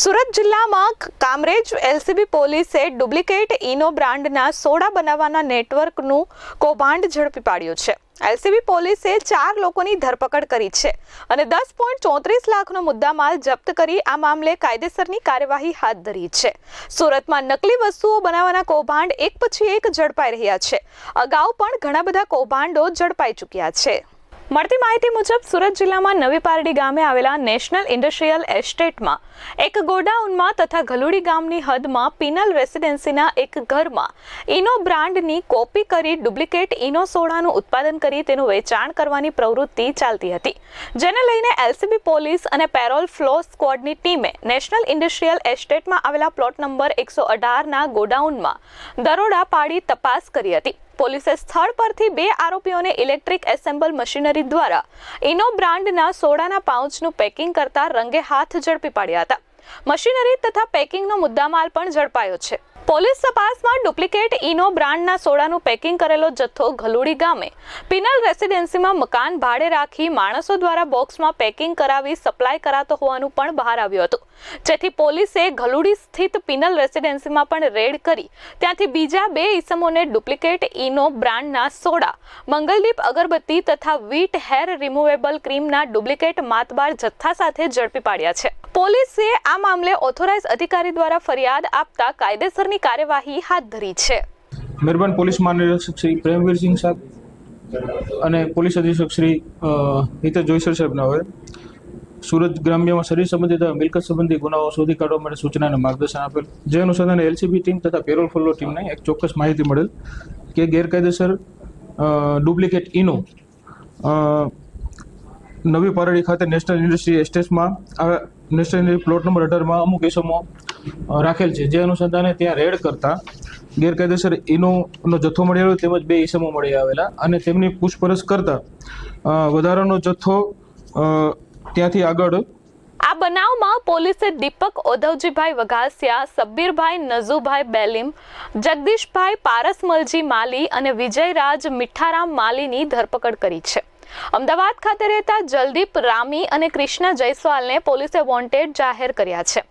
સુરત જિલ્લામાં કામરેજ એલસીબી પોલીસે duplicate Eno બ્રાન્ડના સોડા બનાવવાના નેટવર્કનું કૌભાંડ ઝડપી પાડ્યું છે. એલસીબી પોલીસે ચાર લોકોની ધરપકડ કરી છે અને દસ પોઈન્ટ ચોત્રીસ લાખનો મુદ્દામાલ જપ્ત કરી આ મામલે કાયદેસરની કાર્યવાહી હાથ ધરી છે. સુરતમાં નકલી વસ્તુઓ બનાવવાના કૌભાંડ એક પછી એક ઝડપાઈ રહ્યા છે. અગાઉ પણ ઘણા બધા કૌભાંડો ઝડપાઈ ચૂક્યા છે. મળતી માહિતી મુજબ સુરત જિલ્લામાં નવી પારડી ગામે આવેલા નેશનલ ઇન્ડસ્ટ્રીયલ એસ્ટેટમાં એક ગોડાઉનમાં તથા ગલુડી ગામની હદમાં પિનલ રેસિડેન્સીના એક ઘરમાં ઇનો બ્રાન્ડની કોપી કરી ડુપ્લિકેટ ઇનો સોડાનું ઉત્પાદન કરી તેનું વેચાણ કરવાની પ્રવૃત્તિ ચાલતી હતી, જેને લઈને એલસીબી પોલીસ અને પેરોલ ફ્લો સ્ક્વોડની ટીમે નેશનલ ઇન્ડસ્ટ્રીયલ એસ્ટેટમાં આવેલા પ્લોટ નંબર એકસો અઢારના ગોડાઉનમાં દરોડા પાડી તપાસ કરી હતી. પોલીસે સ્થળ પરથી બે આરોપીઓને ઇલેક્ટ્રિક એસેમ્બલ મશીનરી દ્વારા ઇનો બ્રાન્ડના સોડાના પાઉચનું પેકિંગ કરતા રંગે હાથ ઝડપી પાડ્યા હતા. મશીનરી તથા પેકિંગનો મુદ્દામાલ પણ ઝડપાયો છે. પોલીસ તપાસમાં ડુપ્લિકેટ ઇનો બ્રાન્ડના સોડાનું પેકિંગ કરેલો જથ્થો ઘલુડી ગામે. પિનલ રેસિડેન્સીમાં મકાન ભાડે રાખી માણસો દ્વારા બોક્સમાં પેકિંગ કરાવી સપ્લાય કરાતો હોવાનું પણ બહાર આવ્યું હતું. જેથી પોલીસે ઘલુડી સ્થિત પિનલ રેસિડેન્સીમાં પણ રેડ કરી ત્યાંથી બીજા બે ઇસમોને ડુપ્લિકેટ ઇનો બ્રાન્ડના સોડા, મંગલદીપ અગરબત્તી તથા વીટ હેર રિમુવેબલ ક્રીમના ડુપ્લિકેટ માતબાર જથ્થા સાથે ઝડપી પાડ્યા છે. પોલીસે આ મામલે ઓથોરાઇઝ અધિકારી દ્વારા ફરિયાદ આપતા કાયદેસરની કાર્યવાહી હાથ ધરી છે. મહેરબાન પોલીસ મહાનિરીક્ષક શ્રી પ્રેમવીરસિંહ સાહેબ અને પોલીસ અધિક્ષક શ્રી હિતેશ જોઈસર સાહેબના હોય સુરત ગ્રામ્યમાં શરીર સંબંધિત મિલકત સંબંધી ગુનાઓ શોધી કાઢવા માટે સૂચના અને માર્ગદર્શન આપેલ. જે અનુસંધાને એલસીબી ટીમ તથા પેરોલ ફોલો ટીમને એક ચોક્કસ માહિતી મળેલ કે ગેરકાયદેસર ડુપ્લિકેટ ઇનો નવી પારડી ખાતે નેશનલ ઇન્ડસ્ટ્રી એસ્ટેટમાં નેશનલ પ્લોટ નંબર અઢારમાં અમુક અ, રાખેલ છે. જે અનુસંધાને ત્યાં રેડ કરતા ગેરકાયદેસર ઇનોનો જથ્થો મળી આવેલો તેમજ બે ઈસમો મળી આવેલા અને તેમની પૂછપરછ કરતા વધારાનો જથ્થો ત્યાંથી આગળ આ બનાવમાં પોલીસે દીપક ઓધવજીભાઈ વઘાસિયા, સબ્બીરભાઈ નઝુભાઈ બેલીમ, જગદીશભાઈ પારસમલજી માલી અને વિજયરાજ મીઠારામ માલીની ધરપકડ કરી છે. અમદાવાદ ખાતે રહેતા જલદીપ રામી અને કૃષ્ણ જયસ્વાલને પોલીસે વોન્ટેડ જાહેર કર્યા છે.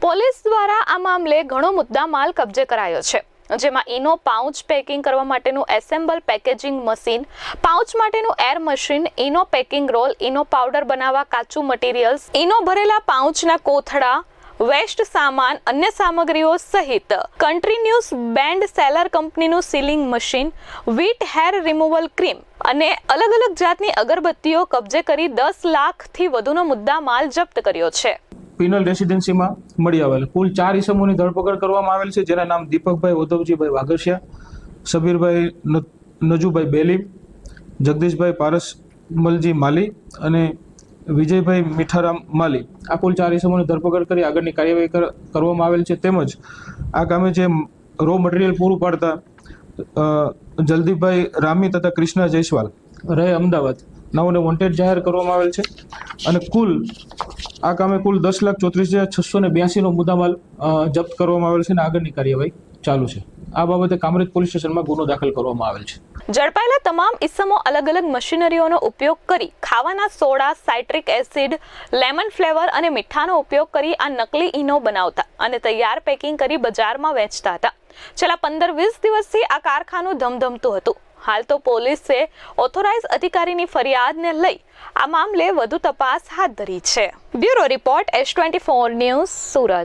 પોલીસ દ્વારા આ મામલે ઘણો મુદ્દામાલ કબજે કરાયો છે. જેમાં ઇનો પાઉચ પેકિંગ કરવા માટેનું એસેમ્બલ પેકેજિંગ મશીન, પાઉચ માટેનું air machine, Eno packing roll, Eno powder બનાવવા કાચું મટીરિયલ્સ, ઇનો ભરેલા પાઉચના કોથળા, વેસ્ટ સામાન, અન્ય સામગ્રીઓ સહિત. કન્ટિન્યુઅસ બેન્ડ સેલર કંપનીનું sealing machine Veet hair removal cream અને અલગ અલગ જાતની અગરબત્તીઓ કબજે કરી દસ લાખથી વધુનો મુદ્દા માલ જપ્ત કર્યો છે. પિનલ રેસિડેન્સીમાં મળી આવેલ. કુલ ચાર ઇસમોની ધરપકડ કરવામાં આવેલ છે, જેના નામ દીપકભાઈ ઉદ્ધવજીભાઈ વાઘસિયા સબીરભાઈ નજુભાઈ બેલી, જગદીશભાઈ પારસમલજી માલી અને વિજયભાઈ મીઠારામ માલી. આ કુલ ચાર ઇસમોની ધરપકડ કરી આગળની કાર્યવાહી કરવામાં આવેલ છે. તેમજ આ કામે જે રો મટીરિયલ પૂરું પાડતા જલદીપભાઈ રામી તથા કૃષ્ણા જયસ્વાલ. રહે અમદાવાદ. નવોને વોન્ટેડ જાહેર કરવામાં આવેલ છે. અને કુલ, આ કામે કુલ દસ લાખ ચોત્રીસ હજાર છસો ને બ્યાસીનો મુદ્દામાલ જપ્ત કરવામાં આવેલ છે અને આગળની કાર્યવાહી ચાલુ છે. આ બાબતે કામરેજ પોલીસ સ્ટેશનમાં ગુનો દાખલ કરવામાં આવેલ છે. ઝડપાયેલા તમામ ઇસમો અલગ અલગ મશીનરીઓનો ઉપયોગ કરી ખાવાના soda, citric acid, lemon flavour અને મીઠાનો ઉપયોગ કરી આ નકલી ઈનો બનાવતા અને તૈયાર પેકિંગ કરી બજારમાં વેચતા હતા. છેલ્લા પંદર વીસ દિવસથી આ કારખાનું ધમધમતું હતું. હાલ તો પોલીસે ઓથોરાઇઝ અધિકારીની ફરિયાદને લઈ આ મામલે વધુ તપાસ હાથ ધરી છે. Bureau report S twenty four news Surat.